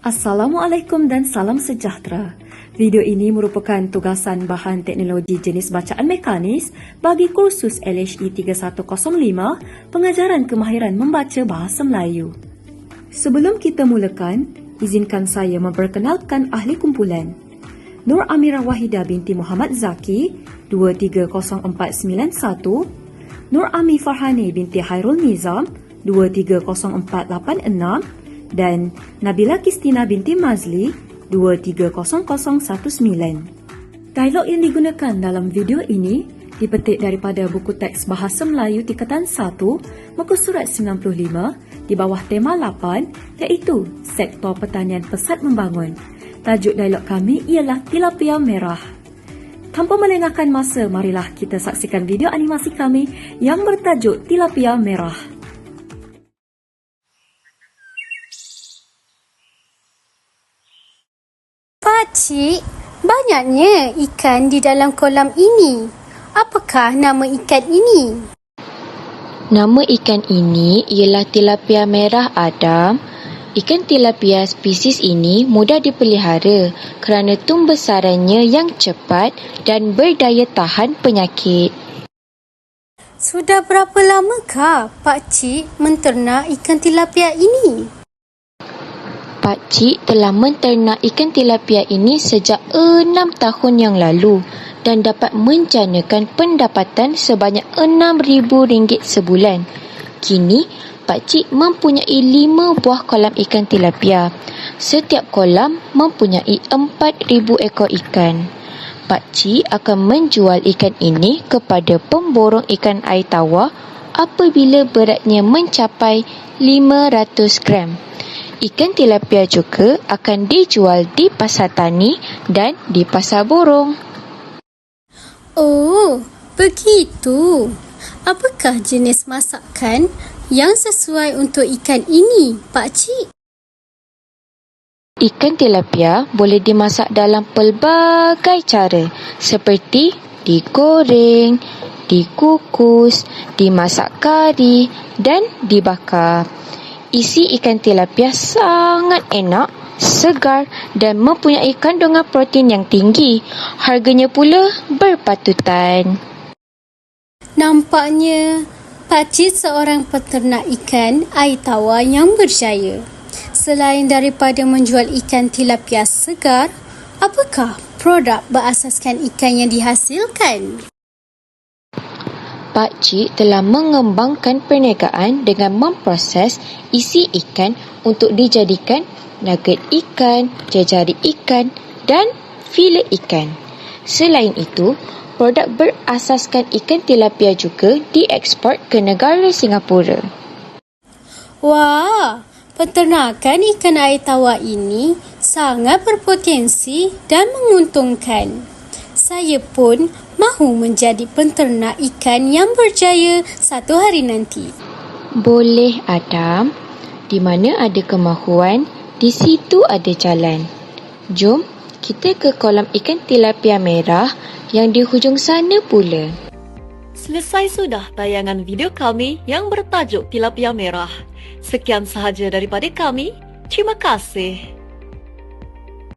Assalamualaikum dan salam sejahtera. Video ini merupakan tugasan bahan teknologi jenis bacaan mekanis bagi kursus LHE 3105 pengajaran kemahiran membaca bahasa Melayu. Sebelum kita mulakan, izinkan saya memperkenalkan ahli kumpulan. Nur Amira Wahida binti Muhammad Zaki 230491, Nur Ami Farhani binti Hairul Nizam 230486 dan Nabila Kistina binti Mazli 230019. Dialog yang digunakan dalam video ini dipetik daripada buku teks Bahasa Melayu Tingkatan 1 muka surat 95 di bawah tema 8 iaitu Sektor Pertanian Pesat Membangun. Tajuk dialog kami ialah Tilapia Merah. Tanpa melengahkan masa, marilah kita saksikan video animasi kami yang bertajuk Tilapia Merah. Pakcik, banyaknya ikan di dalam kolam ini. Apakah nama ikan ini? Nama ikan ini ialah tilapia merah Adam. Ikan tilapia spesies ini mudah dipelihara kerana tumbesarannya yang cepat dan berdaya tahan penyakit. Sudah berapa lamakah Pakcik menternak ikan tilapia ini? Pak Cik telah menternak ikan tilapia ini sejak enam tahun yang lalu dan dapat menjanakan pendapatan sebanyak RM6,000 sebulan. Kini, Pak Cik mempunyai lima buah kolam ikan tilapia. Setiap kolam mempunyai 4,000 ekor ikan. Pak Cik akan menjual ikan ini kepada pemborong ikan air tawar apabila beratnya mencapai 500 gram. Ikan tilapia juga akan dijual di pasar tani dan di pasar borong. Oh, begitu. Apakah jenis masakan yang sesuai untuk ikan ini, Pakcik? Ikan tilapia boleh dimasak dalam pelbagai cara seperti digoreng, dikukus, dimasak kari dan dibakar. Isi ikan tilapia sangat enak, segar dan mempunyai kandungan protein yang tinggi. Harganya pula berpatutan. Nampaknya Pakcik seorang peternak ikan air tawar yang berjaya. Selain daripada menjual ikan tilapia segar, apakah produk berasaskan ikan yang dihasilkan? Pak Cik telah mengembangkan perniagaan dengan memproses isi ikan untuk dijadikan nugget ikan, jejari ikan dan filet ikan. Selain itu, produk berasaskan ikan tilapia juga diekspor ke negara Singapura. Wah, peternakan ikan air tawar ini sangat berpotensi dan menguntungkan. Saya pun mahu menjadi penternak ikan yang berjaya satu hari nanti. Boleh Adam, di mana ada kemahuan, di situ ada jalan. Jom kita ke kolam ikan tilapia merah yang di hujung sana pula. Selesai sudah tayangan video kami yang bertajuk Tilapia Merah. Sekian sahaja daripada kami. Terima kasih.